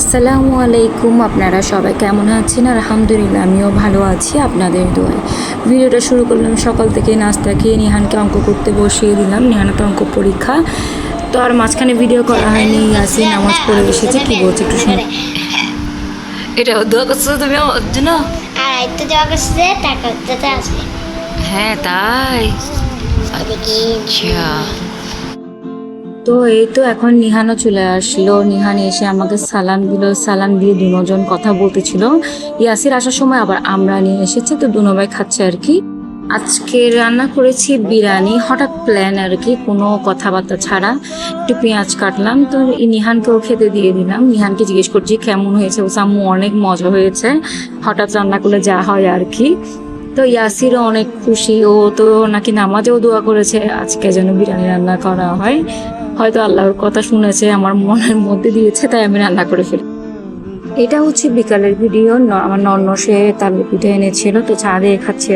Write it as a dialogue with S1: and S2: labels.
S1: আসসালামু আলাইকুম আপনারা সবাই কেমন আছেন? আলহামদুলিল্লাহ আমিও ভালো আছি আপনাদের দোয়ায়। ভিডিওটা শুরু করলাম সকাল থেকে নাস্তা খেয়ে নিহানকে অঙ্ক করতে বসিয়ে দিলাম। নিহানের তো অঙ্ক পরীক্ষা। তো আর মাঝখানে ভিডিও করা হয়নি ইয়াসিন নামাজ পড়ে এসেছে কি বলছে একটু শুনে
S2: এটা দোয়া করছ তুমি আমার জন্য?
S3: আর আয়ত্ত দেওয়া গেছে টাকা আসবে।
S2: হ্যাঁ তাই। আচ্ছা।
S1: তো এই তো এখন নিহানও চলে আসলো। নিহান এসে আমাকে সালাম দিল, সালাম দিয়ে দুজন কথা বলতেছিল। ইয়াসির আসার সময় আবার আমরা নিয়ে এসেছি, তো দুনো ভাই খাচ্ছে আর কি। আজকে রান্না করেছি বিরিয়ানি, হঠাৎ প্ল্যান আর কি, কোনো কথাবার্তা ছাড়া। একটু পেঁয়াজ কাটলাম, তো এই নিহানকেও খেতে দিয়ে দিলাম। নিহানকে জিজ্ঞেস করছি, কেমন হয়েছে? ও সাম্মু অনেক মজা হয়েছে। হঠাৎ রান্না করলে যা হয় আর কি। তো ইয়াসিরও অনেক খুশি, ও তো নাকি নামাজেও দোয়া করেছে, আজকে যেন বিরিয়ানি রান্না করা হয়। হয়তো আল্লাহর কথা শুনেছে, আমার মনের মধ্যে দিয়েছে, তাই আমি রান্না করে ফেলি। এটা হচ্ছে বিকালের ভিডিও। আমার নন্ন সে তার পিঠে এনেছিল, তো চা দিয়ে খাচ্ছে।